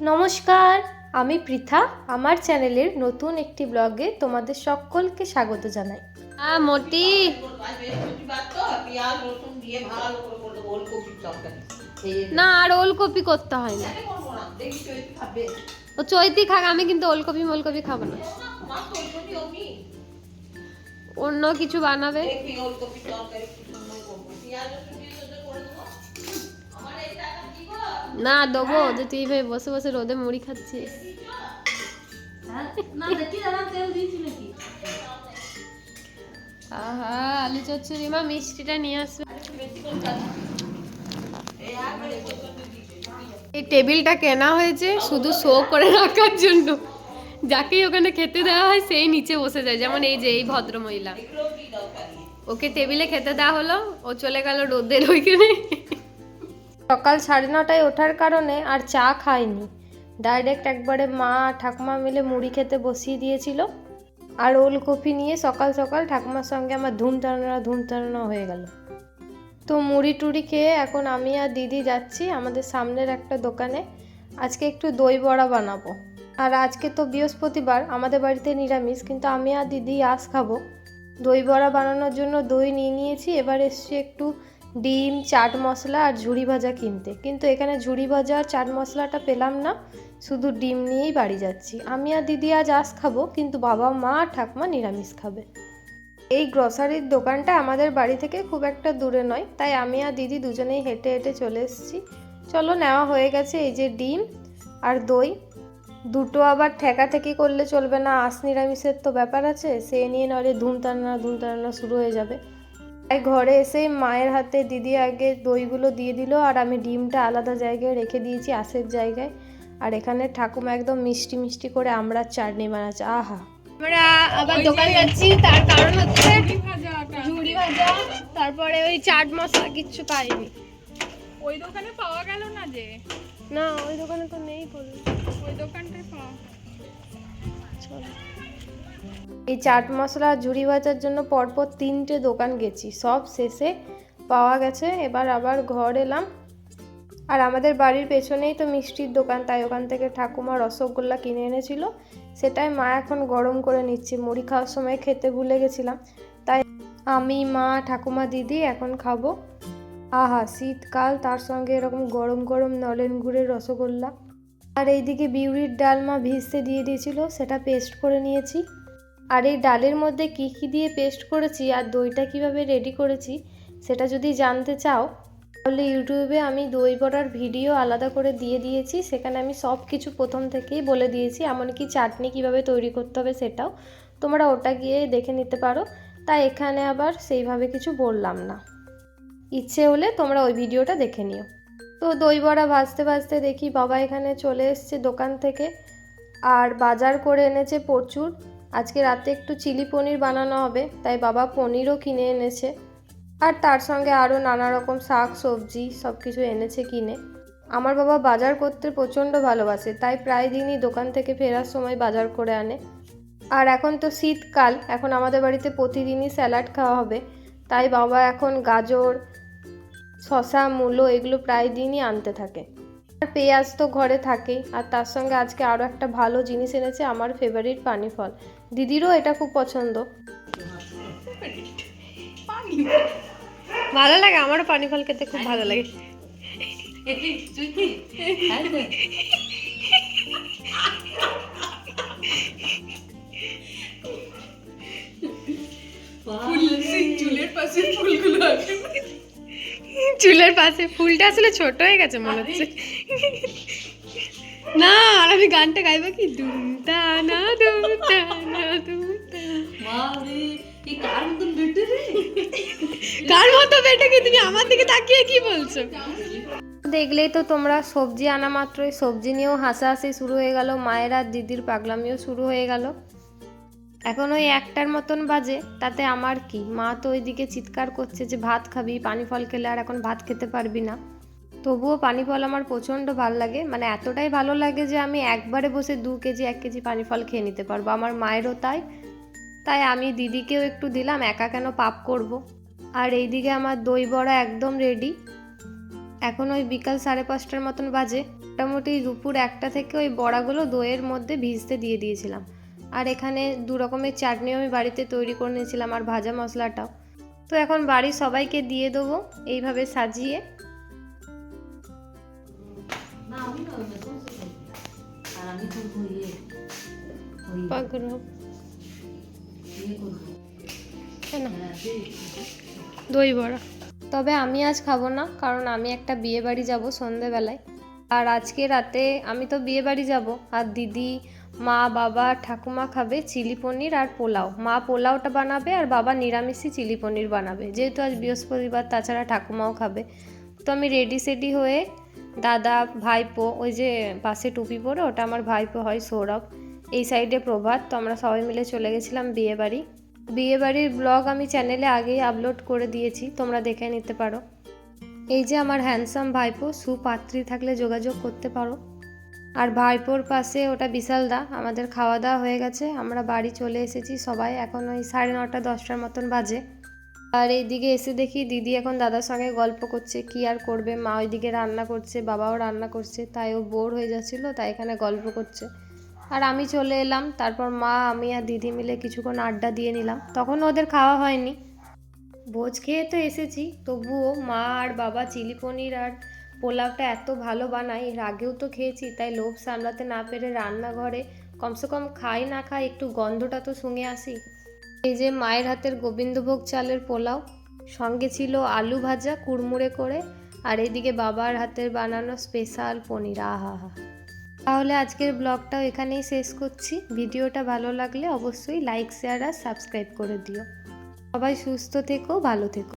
নমস্কার, আমি পৃথা। আমার চ্যানেলের নতুন একটি ব্লগে তোমাদের সকলকে স্বাগত জানাই। আ, মোটি। না, আর ওলকপি করতে হয় না। ও চৈতি খাক, আমি কিন্তু ওলকপি মোলকপি খাব না। ওলকপি অন্য কিছু বানাবে? দেখবি ওলকপির তরকারি কি সুন্দর করব পেঁয়াজ রসুন দিয়ে তোদের করে দেবো আমার এই টাকা কি গো না দেবো যে তুই এইভাবে বসে বসে রোদে মুড়ি খাচ্ছিস। আহা আলু চচ্চড়ি মা মিষ্টিটা নিয়ে আসবে। এই টেবিলটা কেনা হয়েছে শুধু শো করে রাখার জন্য। যাকেই ওখানে খেতে দেওয়া হয় সেই নিচে বসে যায়। যেমন এই যে এই ভদ্র মহিলা ওকে টেবিলে খেতে দেওয়া হলো ও চলে গেল রোদের ওইখানে। সকাল সাড়ে নটায় ওঠার কারণে আর চা খায়নি ডাইরেক্ট একবারে মা ঠাকুমা মিলে মুড়ি খেতে বসিয়ে দিয়েছিল। আর ওলকপি নিয়ে সকাল সকাল ঠাকুমার সঙ্গে আমার ধুম টানা ধুম টানা হয়ে গেল। তো মুড়ি টুড়ি খেয়ে এখন আমি আর দিদি যাচ্ছি আমাদের সামনের একটা দোকানে। আজকে একটু দই বড়া বানাবো। আর আজকে তো বৃহস্পতিবার, আমাদের বাড়িতে নিরামিষ, কিন্তু আমি আর দিদি আঁশ খাব। দই বড়া বানানোর জন্য দই নিয়ে নিয়েছি, এবার এসছি একটু ডিম, চাট মশলা আর ঝুড়ি ভাজা কিনতে। কিন্তু এখানে ঝুড়ি ভাজা আর চাট মশলাটা পেলাম না, শুধু ডিম নিয়েই বাড়ি যাচ্ছি। আমি আর দিদি আজ আঁশ খাব, কিন্তু বাবা, মা আর ঠাকুমা নিরামিষ খাবে। এই গ্রসারির দোকানটা আমাদের বাড়ি থেকে খুব একটা দূরে নয়, তাই আমি আর দিদি দুজনেই হেঁটে হেঁটে চলে এসেছি। চলো, নেওয়া হয়ে গেছে এই যে ডিম আর দই। দুটো আবার ঠেকা ঠেকি করলে চলবে না, আঁশ নিরামিষের তো ব্যাপার আছে, সে নিয়ে নইলে ধুম টানা ধুম টানা শুরু হয়ে যাবে। ঘরে এসেই মায়ের হাতে দিদি আগে দইগুলো দিয়ে দিল আর আমি ডিমটা আলাদা জায়গায় রেখে দিয়েছি আঁশের জায়গায়। আর এখানে ঠাকুমা একদম মিষ্টি মিষ্টি করে আমরা চাটনি বানাচ্ছে আহা। আমরা আবার দোকান যাচ্ছি তার কারণ হচ্ছে ঝুড়ি ভাজা তারপরে ওই চাট মশলা কিচ্ছু পাইনি। ওই দোকানে পাওয়া গেল না যে? না ওই দোকানে তো নেই বলল ওই দোকানটায় পাওয়া। চলো। এই চাট মশলা ঝুড়ি ভাজার জন্য পরপর তিনটে দোকান গেছি। সব শেষে পাওয়া গেছে, এবার আবার ঘর এলাম। আর আমাদের বাড়ির পেছনেই তো মিষ্টির দোকান, তাই ওখান থেকে ঠাকুমা রসগোল্লা কিনে এনেছিল। সেটাই মা এখন গরম করে নিচ্ছে, মুড়ি খাওয়ার সময় খেতে ভুলে গেছিলাম। তাই আমি, মা, ঠাকুমা, দিদি এখন খাব। আহা, শীতকাল, তার সঙ্গে এরকম গরম গরম নলেন গুড়ের রসগোল্লা। আর এইদিকে বিউরির ডাল মা ভিজতে দিয়ে দিয়েছিল, সেটা পেস্ট করে নিয়েছি। আর এই ডালের মধ্যে কী কী দিয়ে পেস্ট করেছি আর দইটা কীভাবে রেডি করেছি, সেটা যদি জানতে চাও, তাহলে ইউটিউবে আমি দই বড়ার ভিডিও আলাদা করে দিয়ে দিয়েছি। সেখানে আমি সব কিছু প্রথম থেকেই বলে দিয়েছি, এমনকি চাটনি কীভাবে তৈরি করতে হবে সেটাও তোমরা ওটা গিয়ে দেখে নিতে পারো। তাই এখানে আবার সেইভাবে কিছু বললাম না। ইচ্ছে হলে তোমরা ওই ভিডিওটা দেখে নিও। তো দই বড়া ভাজতে ভাজতে দেখি বাবা এখানে চলে এসছে দোকান থেকে, আর বাজার করে এনেছে প্রচুর। আজকে রাতে একটু চিলি পনির বানানো হবে, তাই বাবা পনিরও কিনে এনেছে। আর তার সঙ্গে আরও নানা রকম শাক, সবজি সব কিছু এনেছে কিনে। আমার বাবা বাজার করতে প্রচণ্ড ভালোবাসে, তাই প্রায় দিনই দোকান থেকে ফেরার সময় বাজার করে আনে। আর এখন তো শীতকাল, এখন আমাদের বাড়িতে প্রতিদিনই স্যালাড খাওয়া হবে। তাই বাবা এখন গাজর শশা মূলো এগুলো প্রায় দিনই আনতে থাকে। আর পেঁয়াজ তো ঘরে থাকেই, আর তার সঙ্গে আজকে আরও একটা ভালো জিনিস এনেছে, আমার ফেভারিট পানি ফল দিদিরও এটা খুব পছন্দ। ভালো লাগে, আমারও পানি ফল খেতে খুব ভালো লাগে। চুলের পাশে ফুলটা আসলে ছোট হয়ে গেছে মনে হচ্ছে। না, আর আমি গানটা গাইবো কি? দুম না দুম বেটাকে তুমি আমার দিকে তাকিয়ে কি বলছো? দেখলেই তো তোমরা সবজি আনা মাত্রই। সবজি নিয়েও হাসাহাসি শুরু হয়ে গেল। মায়ের আর দিদির পাগলামিও শুরু হয়ে গেল। এখন ওই একটার মতন বাজে, তাতে আমার কি? মা তো ওইদিকে চিৎকার করছে যে, ভাত খাবি, পানি ফল খেলে আর এখন ভাত খেতে পারবি না। তবুও পানি ফল আমার প্রচণ্ড ভালো লাগে। মানে এতটাই ভালো লাগে যে, আমি একবারে বসে দু কেজি, এক কেজি পানি ফল খেয়ে নিতে পারব। আমার মায়েরও তাই। তাই আমি দিদিকেও একটু দিলাম, একা কেন পাপ করব। আর এইদিকে আমার দই বড়া একদম রেডি এখন ওই বিকাল সাড়ে পাঁচটার মতন বাজে। মোটামুটি দুপুর একটা থেকে ওই বড়াগুলো দইয়ের মধ্যে ভিজতে দিয়ে দিয়েছিলাম। আর এখানে দু রকমের চাটনিও আমি বাড়িতে তৈরি করে নিয়েছিলাম আর ভাজা মশলাটাও। তো এখন বাড়ির সবাইকে দিয়ে দেবো এইভাবে সাজিয়ে। না দই বড়া। তবে আমি আজ খাব না, কারণ আমি একটা বিয়ে বাড়ি যাব সন্ধেবেলায়। আর আজকে রাতে আমি তো বিয়ে বাড়ি যাব, আর দিদি, মা, বাবা, ঠাকুমা খাবে চিলি পনির আর পোলাও। মা পোলাওটা বানাবে আর বাবা নিরামিষই চিলি পনির বানাবে। যেহেতু আজ বৃহস্পতিবার, তাছাড়া ঠাকুমাও খাবে। তো আমি রেডি সেডি হয়ে দাদা, ভাইপো, ওই যে পাশে টুপি পরে, ওটা আমার ভাইপো হয় সৌরভ, এই সাইডে প্রভাত। তো আমরা সবাই মিলে চলে গেছিলাম বিয়ে বাড়ি বিয়ে বাড়ির ব্লগ আমি চ্যানেলে আগেই আপলোড করে দিয়েছি, তোমরা দেখে নিতে পারো। এই যে আমার হ্যান্ডসাম ভাইপো, সুপাত্রী থাকলে যোগাযোগ করতে পারো। আর ভাইপোর পাশে ওটা বিশাল দা আমাদের খাওয়া দাওয়া হয়ে গেছে, আমরা বাড়ি চলে এসেছি সবাই, এখন ওই সাড়ে নটা, দশটার মতন বাজে। আর এইদিকে এসে দেখি দিদি এখন দাদার সঙ্গে গল্প করছে, কি আর করবে, মা ওইদিকে রান্না করছে, বাবাও রান্না করছে, তাই ও বোর হয়ে যাচ্ছিল, তাই এখানে গল্প করছে। আর আমি চলে এলাম, তারপর মা, আমি আর দিদি মিলে কিছুক্ষণ আড্ডা দিয়ে নিলাম। তখন ওদের খাওয়া হয়নি। ভোজ খেয়ে তো এসেছি, তবুও মা আর বাবা চিলি পনির আর পোলাওটা এত ভালো বানায়, এর আগেও তো খেয়েছি, তাই লোভ সামলাতে না পেরে রান্নাঘরে কমসে কম খাই না খাই একটু গন্ধটা তো শুঙে আসি। এই যে মায়ের হাতের গোবিন্দভোগ চালের পোলাও, সঙ্গে ছিল আলু ভাজা, কুড়মুড়ে করে, আর এদিকে বাবার হাতের বানানো স্পেশাল পনির, আহা হা তাহলে আজকের ব্লগটাও এখানেই শেষ করছি। ভিডিওটা ভালো লাগলে অবশ্যই লাইক, শেয়ার আর সাবস্ক্রাইব করে দিও। সবাই সুস্থ থেকো, ভালো থেকো।